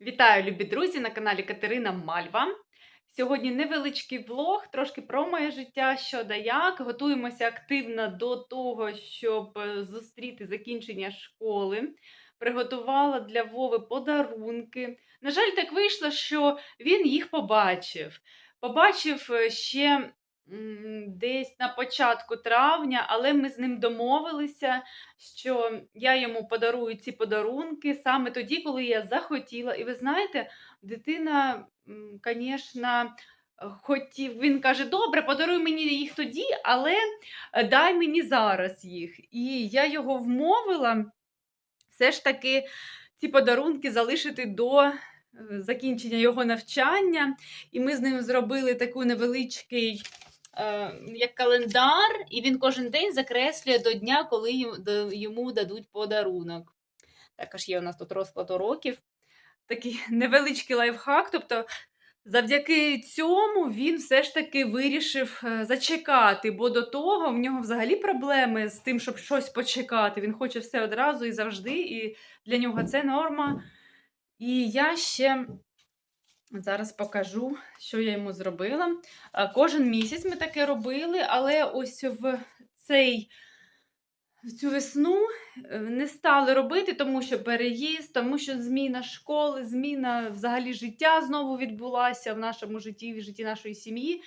Вітаю, любі друзі, на каналі Катерина Мальва. Сьогодні невеличкий влог, трошки про моє життя, що да як. Готуємося активно до того, щоб е, зустріти закінчення школи. Приготувала для Вови подарунки. На жаль, так вийшло, що він їх побачив. Побачив е, ще десь на початку травня, але ми з ним домовилися, що я йому подарую ці подарунки саме тоді, коли я захотіла. І ви знаєте, дитина, звісно, хотів, він каже: добре, подаруй мені їх тоді, але е, дай мені зараз їх. І я його вмовила все ж таки ці подарунки залишити до е, закінчення його навчання. І ми з ним зробили таку невеличкий. Е, Як календар, і він кожен день закреслює до дня, коли йому- дадуть подарунок. Також є у нас тут розклад уроків. Такий невеличкий лайфхак. Тобто, завдяки цьому він все ж таки вирішив е, зачекати, бо до того в нього взагалі проблеми з тим, щоб щось почекати. Він хоче все одразу і завжди, і для нього це норма. І я ще зараз покажу, що я йому зробила. Кожен місяць ми таке робили, але ось в цей. Цю весну е, не стали робити, тому що переїзд, тому що зміна школи, зміна взагалі життя знову відбулася в нашому житті, в житті нашої сім'ї.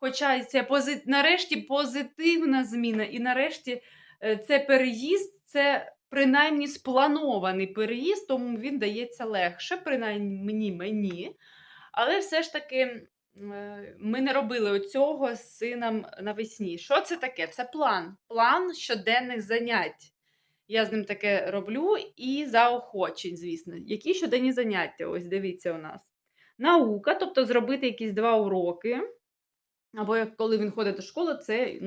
Хоча це пози... нарешті позитивна зміна, і нарешті е, це переїзд, це принаймні спланований переїзд, тому він дається легше, принаймні мені. Але все ж таки е, ми не робили оцього з сином навесні. Що це таке? Це план. План щоденних занять. Я з ним таке роблю і заохочень, звісно. Які щоденні заняття? Ось дивіться у нас. Наука, тобто зробити якісь два уроки. Або як коли він ходить до школи, це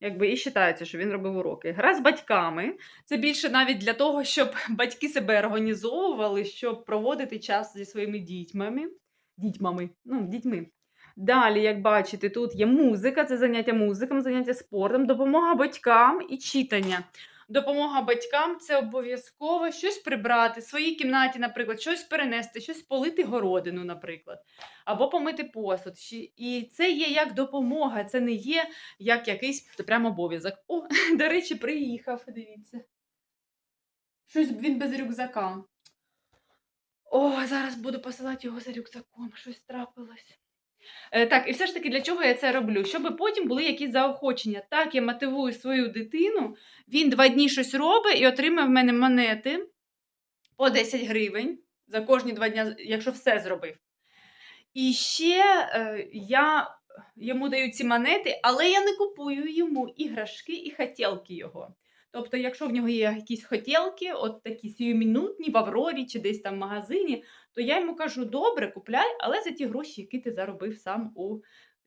якби і вважається, що він робив уроки. Гра з батьками. Це більше навіть для того, щоб батьки себе організовували, щоб проводити час зі своїми дітьми. Дітьмами, ну, дітьми. Далі, як бачите, тут є музика, це заняття музиком, заняття спортом, допомога батькам і читання. Допомога батькам це обов'язково щось прибрати в своїй кімнаті, наприклад, щось перенести, щось полити городину, наприклад, або помити посуд. І це є як допомога, це не є як якийсь прям обов'язок. О, до речі, приїхав, дивіться. Щось він без рюкзака. О, зараз буду посилати його за рюкзаком, щось трапилось. Е, так, і все ж таки, для чого я це роблю? Щоб потім були якісь заохочення. Так, я мотивую свою дитину, він два дні щось робить і отримає в мене монети по 10 гривень за кожні два дні, якщо все зробив. І ще е, я йому даю ці монети, але я не купую йому іграшки і хотілки його. Тобто, якщо в нього є якісь хотілки, от такі сіюмінутні в Аврорі чи десь там в магазині, то я йому кажу: добре, купляй, але за ті гроші, які ти заробив сам у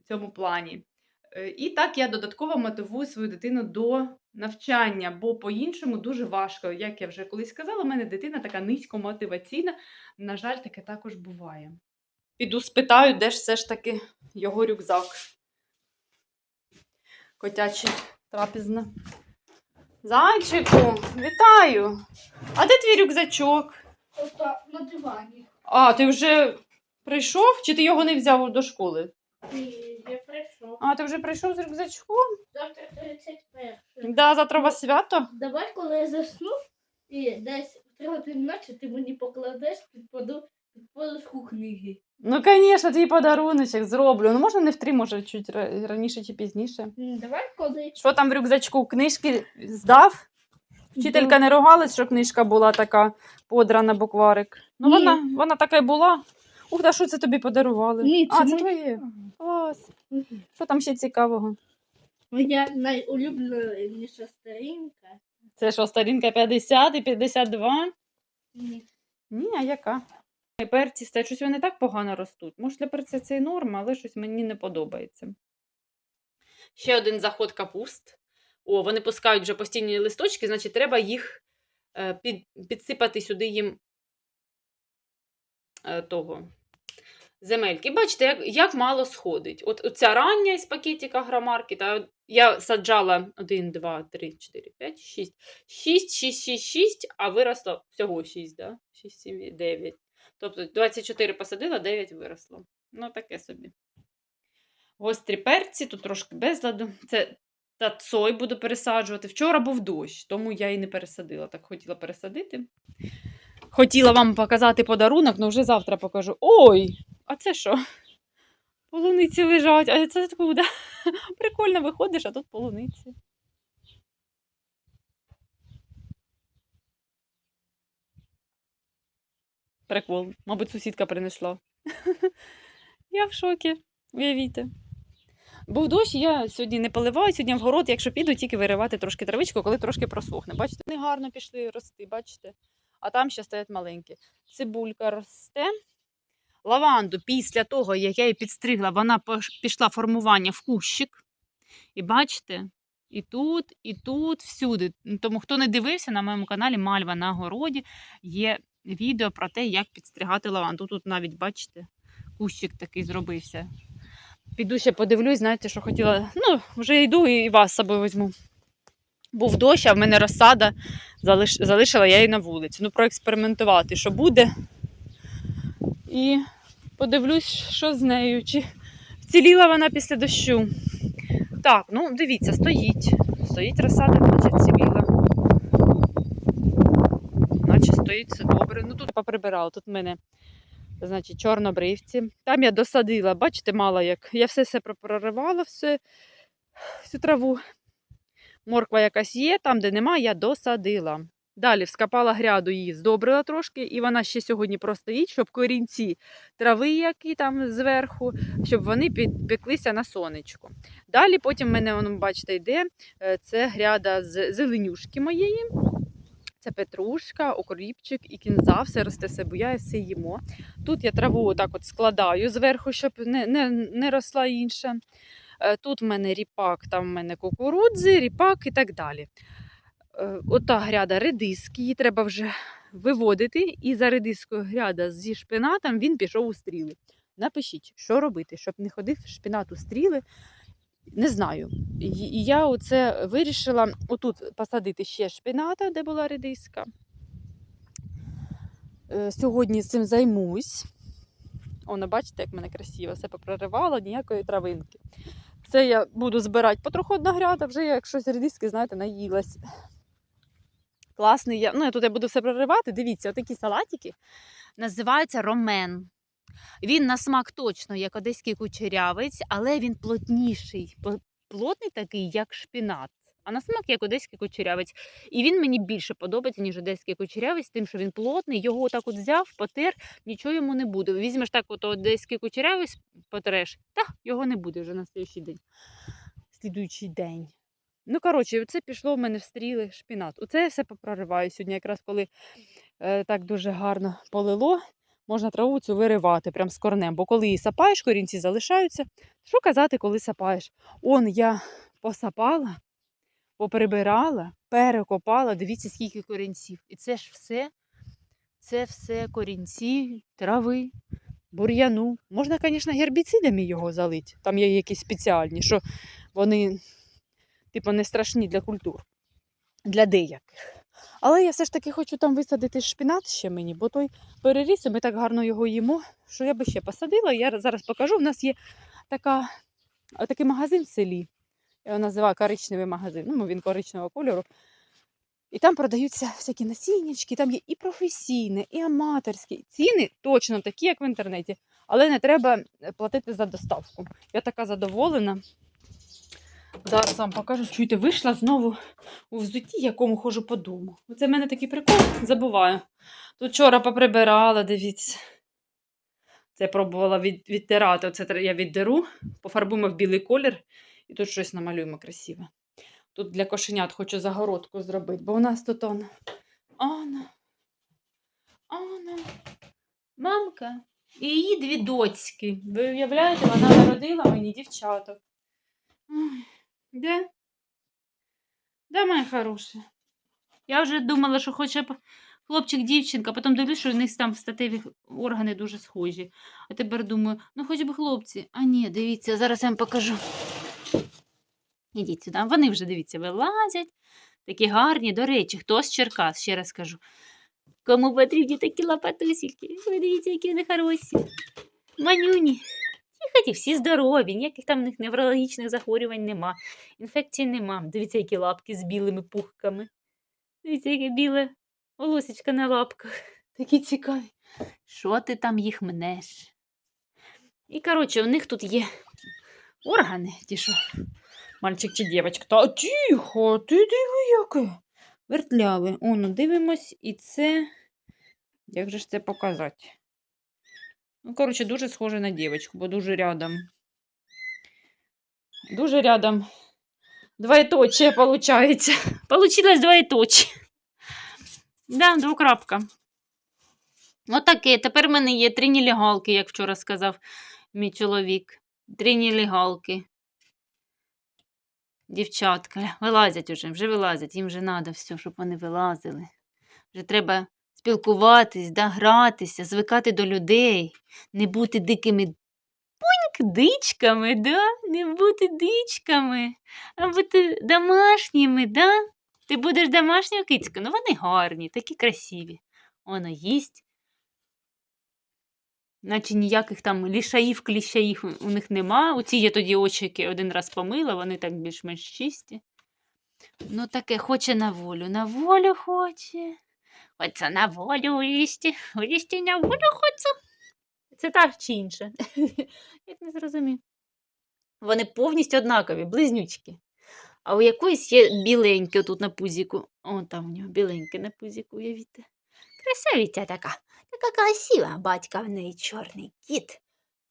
цьому плані. Е, І так я додатково мотивую свою дитину до навчання, бо по-іншому дуже важко. Як я вже колись сказала, у мене дитина така низькомотиваційна. На жаль, таке також буває. Піду спитаю, де ж все ж таки його рюкзак. Котячий трапезна. Зайчику, вітаю! А де твій рюкзачок? Тобто на дивані. А, ти вже прийшов чи ти його не взяв до школи? І я прийшов. А, ти вже прийшов з рюкзачком? Завтра 31. Да, завтра у вас свято. Давай, коли я засну, і десь в 3 години ночі ти мені покладеш під поду книги. Ну, звісно, твій подаруночок зроблю. Ну, можна не в три, може, чуть ра- раніше чи пізніше. М, Давай, коли Що там в рюкзачку? Книжки здав? Вчителька не ругалась, що книжка була така подрана букварик. Ну, Ні. вона, вона така й була. Ух, та що це тобі подарували? Ні, це а, це твоє. Клас. Мгм. Що там ще цікавого? моя найулюбленіша сторінка. Це що, сторінка 50 і 52? Ні. Ні, а яка? Перці стають, щось вони так погано ростуть. Може, для перця це і норма, але щось мені не подобається. Ще один заход капуст. О, вони пускають вже постійні листочки, значить, треба їх е, під, підсипати сюди їм е, того. Земельки. Бачите, як, як мало сходить. От оця рання із пакетика грамарки, та я саджала 1, 2, 3, 4, 5, 6. 6, 6, 6, 6, а виросло всього 6, да? 6, 7, 9. Тобто 24 посадила, 9 виросло. Ну, таке собі. Гострі перці, тут трошки безладу. Це та цой буду пересаджувати. Вчора був дощ, тому я і не пересадила. Так хотіла пересадити. Хотіла вам показати подарунок, але вже завтра покажу. Ой! А це що? Полуниці лежать, а це откуда? Прикольно виходиш, а тут полуниці. Прикол. Мабуть, сусідка принесла. Я в шокі. Уявіть. Був дощ, я сьогодні не поливаю, сьогодні в город, якщо піду, тільки виривати трошки травичку, коли трошки просохне. Бачите, вони гарно пішли рости, бачите? А там ще стоять маленькі. Цибулька росте. Лаванду після того, як я її підстригла, вона пішла формування в кущик. І бачите, і тут, і тут, всюди. Тому хто не дивився на моєму каналі Мальва на городі, є відео про те, як підстригати лаванду. Тут навіть, бачите, кущик такий зробився. Піду ще подивлюсь, знаєте, що хотіла. Ну, вже йду і вас з собою візьму. Був дощ, а в мене розсада залиш... залишила я її на вулиці. Ну, проекспериментувати, що буде. І подивлюсь, що з нею. Чи вціліла вона після дощу. Так, ну дивіться, стоїть. Стоїть розсада, наче вціліла. Наче стоїть добре. Ну тут поприбирала. Тут в мене, значить, чорнобривці. Там я досадила, бачите, мало як. Я все все проривала, все, всю траву. Морква якась є, там, де нема, я досадила. Далі вскопала гряду, її здобрила трошки, і вона ще сьогодні простоїть, щоб корінці трави, які там зверху, щоб вони підпеклися на сонечку. Далі потім в мене, бачите, йде е, це гряда з зеленюшки моєї. Це петрушка, окріпчик і кінза, все росте, все буяє, все їмо. Тут я траву отак от складаю зверху, щоб не, не, не росла інша. Е, Тут в мене ріпак, там в мене кукурудзи, ріпак і так далі. Е, Ота гряда редиски, її треба вже виводити. І за редискою гряда зі шпинатом він пішов у стріли. Напишіть, що робити, щоб не ходив шпинат у стріли. Не знаю. І я оце вирішила отут посадити ще шпината, де була редиска. Е, Сьогодні цим займусь. Воно, бачите, як мене красиво, все попроривала, ніякої травинки. Це я буду збирати потроху одна гряда, вже я як щось редиски, знаєте, наїлась. Класний я. Ну, я тут я буду все проривати. Дивіться, отакі салатики називаються ромен. Він на смак точно як одеський кучерявець, але він плотніший. Плотний такий, як шпінат. А на смак як одеський кучерявець. І він мені більше подобається, ніж одеський кучерявець, тим, що він плотний. Його отак от взяв, потер, нічого йому не буде. Візьмеш так, от одеський кучерявець, потреш, та його не буде вже на слідуючий день. Слідуючий день. Ну, коротше, це пішло в мене в стріли шпінат. Оце я все попрориваю сьогодні, якраз коли е, так дуже гарно полило, можна траву цю виривати прям з корнем. Бо коли її сапаєш, корінці залишаються. Що казати, коли сапаєш? Он я посапала, поперебирала, перекопала. Дивіться, скільки корінців. І це ж все, це все корінці, трави, бур'яну. Можна, звісно, гербіцидами його залити. Там є якісь спеціальні, що вони, типу, не страшні для культур, для деяких. Але я все ж таки хочу там висадити шпінат ще мені, бо той переріс, і ми так гарно його їмо, що я би ще посадила. Я зараз покажу. У нас є така, такий магазин в селі. Я його називаю коричневий магазин. Ну, він коричневого кольору. І там продаються всякі насіннячки, там є і професійне, і аматорські. Ціни точно такі, як в інтернеті, але не треба е, платити за доставку. Я така задоволена. Зараз вам покажу. Чуєте, вийшла знову у взутті, якому ходжу по дому. Оце в мене такий прикол, забуваю. Тут вчора поприбирала, дивіться. Це я пробувала від, відтирати. Оце я віддеру, пофарбуємо в білий колір і тут щось намалюємо красиве. Тут для кошенят хочу загородку зробити, бо у нас тут он. Анна. Анна. Мамка. І її дві доцьки. Ви уявляєте, вона народила мені дівчаток. Ой, Де? Де моя хороша? Я вже думала, що хоча б хлопчик-дівчинка, потім дивлюсь, що у них там статеві органи дуже схожі. А тепер думаю, ну хоч би хлопці. А ні, дивіться, зараз я вам покажу. Ідіть сюди. Вони вже, дивіться, вилазять. Такі гарні. До речі, хто з Черкас, ще раз кажу. Кому потрібні такі лапатусики? Ви дивіться, які вони хороші. Манюні. Тихо, всі здорові, ніяких там них неврологічних захворювань нема. Інфекцій нема. Дивіться, які лапки з білими пухками. Дивіться, яке біле волосечко на лапках. Такі цікаві. Що ти там їх мнеш? І, коротше, у них тут є органи, ті що. Мальчик чи дівчинка. Та тихо, ти диви яке. Вертляве. Оно, дивимось, і це. Як же ж це показати? Ну, коротше, дуже схоже на дівчинку, бо дуже рядом. Дуже рядом. Двоеточие получається. Получилось двоеточие. Да, двокрапка. Отаке. Тепер в мене є три нелегалки, як вчора сказав мій чоловік. Три нелегалки. Дівчатка, вилазять уже, вже вилазять, їм вже треба все, щоб вони вилазили. Вже треба спілкуватись, да, гратися, звикати до людей, не бути дикими дичками, да? не бути дичками, а бути домашніми, да? Ти будеш домашня кицька, ну вони гарні, такі красиві. Воно їсть. Наче ніяких там лішаїв, кліщаїв у них нема. У ці я тоді очики один раз помила, вони так більш-менш чисті. Ну, таке хоче на волю. На волю хоче. Хоче на волю улізти. Улізти на волю хоче. Це так чи інше? Як не зрозумів. Вони повністю однакові, близнючки. А у якоїсь є біленьке тут на пузіку. О, там у нього біленьке на пузіку, уявіть. Красавиця така. Така красива. Батька в неї чорний кіт.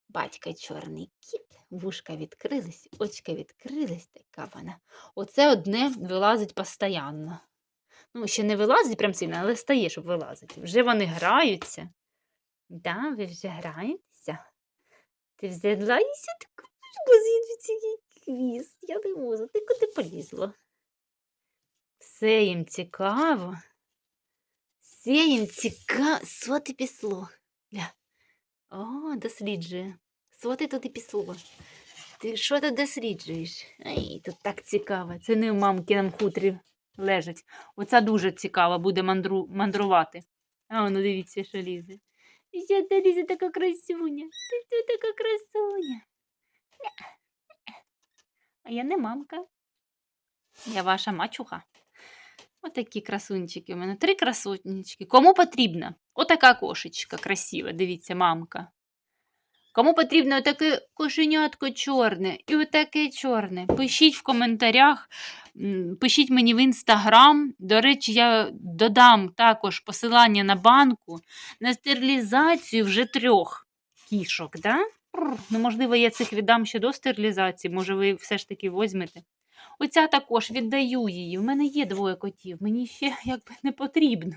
Батька чорний кіт. Вушка відкрились, очки відкрились, така вона. Оце одне вилазить постійно. Ну, ще не вилазить прям сильно, але стає, щоб вилазити. Вже вони граються. Да, ви вже граєтеся? Ти взялася таку звідси який хвіст. Я не можу. Ти куди полізла? Все їм цікаво. Все їм цікаво. Що ти післо? Ля. О, досліджує. Що ти тут і післо? Ти що тут досліджуєш? Ай, тут так цікаво. Це не в мамкиному хутрі лежать. Оця дуже цікава буде мандру... мандрувати. А, ну дивіться, що лізе. Ще ти лізе така красуня. Ти, ти така красуня. А я не мамка. Я ваша мачуха. Отакі красунчики у мене. Три красунечки. Кому потрібна? Отака кошечка красива. Дивіться, мамка. Кому потрібно отаке кошенятко чорне і отаке чорне. Пишіть в коментарях, пишіть мені в інстаграм. До речі, я додам також посилання на банку на стерилізацію вже трьох кішок. Да? Ну, можливо, я цих віддам ще до стерилізації, може, ви все ж таки візьмете. Оця також віддаю її. У мене є двоє котів, мені ще якби не потрібно.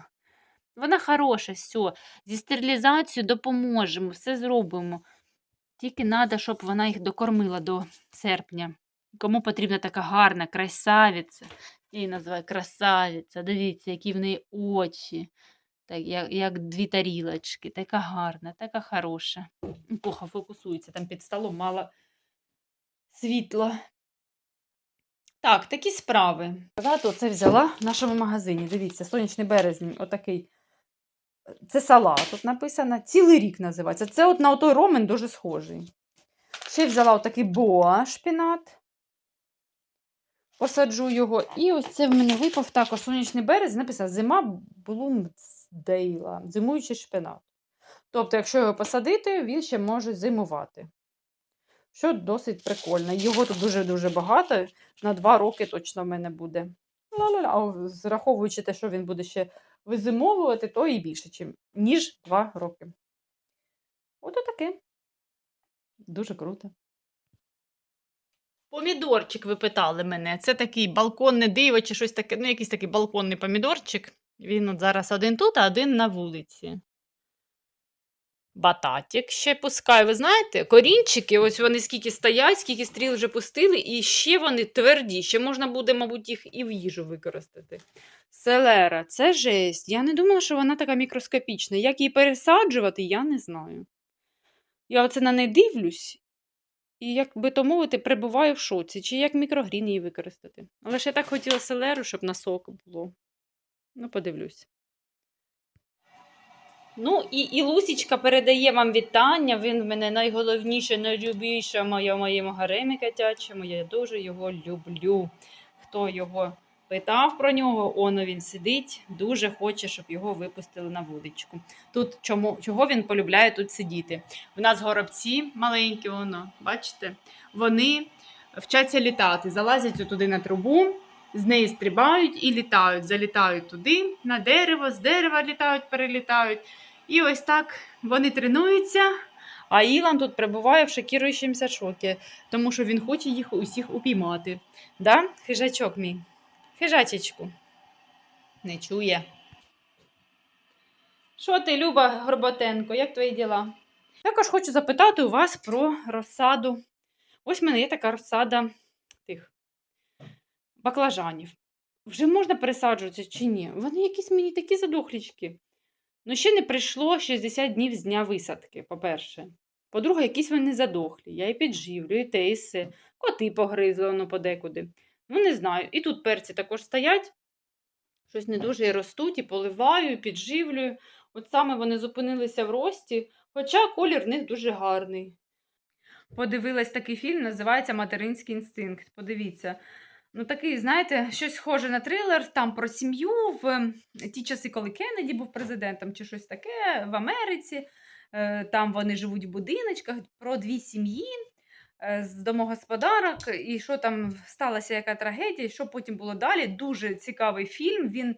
Вона хороша, все. Зі стерилізацією допоможемо, все зробимо. Тільки треба, щоб вона їх докормила до серпня. Кому потрібна така гарна красавиця. Я її називаю красавиця. Дивіться, які в неї очі. Так, як, як дві тарілочки. Така гарна, така хороша. Плохо фокусується, там під столом мало світла. Так, такі справи. Багато це взяла в нашому магазині. Дивіться, сонячний березень, отакий. Це салат, тут написано, цілий рік називається. Це от на отой ромен дуже схожий. Ще взяла отакий боа шпінат. Посаджу його. І ось це в мене випав також сонячний березень. Написано зима Блумсдейла, зимуючий шпинат. Тобто, якщо його посадити, він ще може зимувати. Що досить прикольно. Його тут дуже-дуже багато. На два роки точно в мене буде. Ла-ла-ла. Зраховуючи те, що він буде ще визимовувати, то і більше, ніж два роки. Ото таке. Дуже круто. Помідорчик ви питали мене. Це такий балконне диво чи щось таке, ну, якийсь такий балконний помідорчик. Він от зараз один тут, а один на вулиці. Бататик ще пускаю. Ви знаєте, корінчики, ось вони скільки стоять, скільки стріл вже пустили, і ще вони тверді. Ще можна буде, мабуть, їх і в їжу використати. Селера, це жесть. Я не думала, що вона така мікроскопічна. Як її пересаджувати, я не знаю. Я оце на неї дивлюсь, і, як би то мовити, перебуваю в шоці, чи як мікрогрін її використати. Але ж я так хотіла селеру, щоб на сок було. Ну, подивлюсь. Ну і, і Лусічка передає вам вітання. Він в мене найголовніше, найлюбіша моя в моєму гаремі котячому. Я дуже його люблю. Хто його питав про нього, оно він сидить, дуже хоче, щоб його випустили на вуличку. Тут чому, чого він полюбляє тут сидіти? У нас горобці маленькі, воно, бачите, вони вчаться літати, залазять туди на трубу, з неї стрибають і літають, залітають туди, на дерево, з дерева літають, перелітають. І ось так вони тренуються. А Ілан тут перебуває в шокіруючомуся шокі, тому що він хоче їх усіх упіймати. Да, хижачок мій? Хижачечку. Не чує. Що ти, Люба Горботенко, як твої діла? Також хочу запитати у вас про розсаду. Ось в мене є така розсада тих баклажанів. Вже можна пересаджуватися чи ні? Вони якісь мені такі задохлічки. Ну, ще не прийшло 60 днів з дня висадки, по-перше. По-друге, якісь вони задохлі. Я і підживлю, і те, і все. Коти погризли воно подекуди. Ну, не знаю. І тут перці також стоять. Щось не дуже і ростуть, і поливаю, і підживлюю. От саме вони зупинилися в рості, хоча колір в них дуже гарний. Подивилась такий фільм, називається Материнський інстинкт. Подивіться. Ну, такий, знаєте, щось схоже на трилер там про сім'ю в ем, ті часи, коли Кеннеді був президентом, чи щось таке в Америці. Е, Там вони живуть в будиночках про дві сім'ї е, з домогосподарок, і що там сталася, яка трагедія, що потім було далі. Дуже цікавий фільм. Він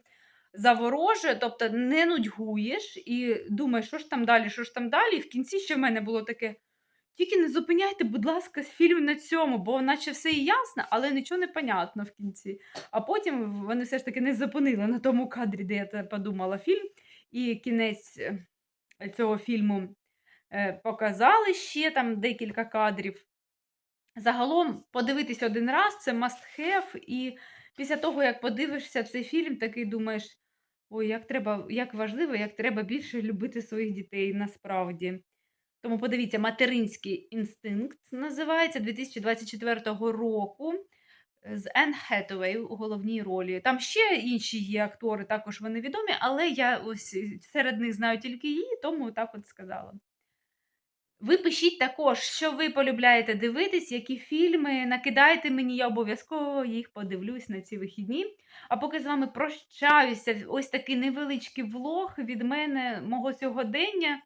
заворожує, тобто не нудьгуєш і думаєш, що ж там далі, що ж там далі. І в кінці ще в мене було таке. Тільки не зупиняйте, будь ласка, фільм на цьому, бо наче все і ясно, але нічого не понятно в кінці. А потім вони все ж таки не зупинили на тому кадрі, де я подумала фільм. І кінець е, цього фільму е, показали ще там декілька кадрів. Загалом подивитись один раз це must have, і після того, як подивишся цей фільм, такий думаєш: ой, як треба, як важливо, як треба більше любити своїх дітей насправді. Тому подивіться, материнський інстинкт називається 2024 року е, з Енн Хетуей у головній ролі. Там ще інші є актори, також вони відомі, але я ось серед них знаю тільки її, тому так от сказала. Ви пишіть також, що ви полюбляєте дивитись, які фільми. Накидайте мені, я обов'язково їх подивлюсь на ці вихідні. А поки з вами прощаюся, ось такий невеличкий влог від мене, мого сьогодення.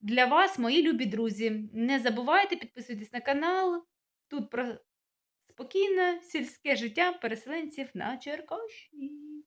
Для вас, мої любі друзі. Не забувайте підписуйтесь на канал. Тут про спокійне сільське життя переселенців на Черкащині.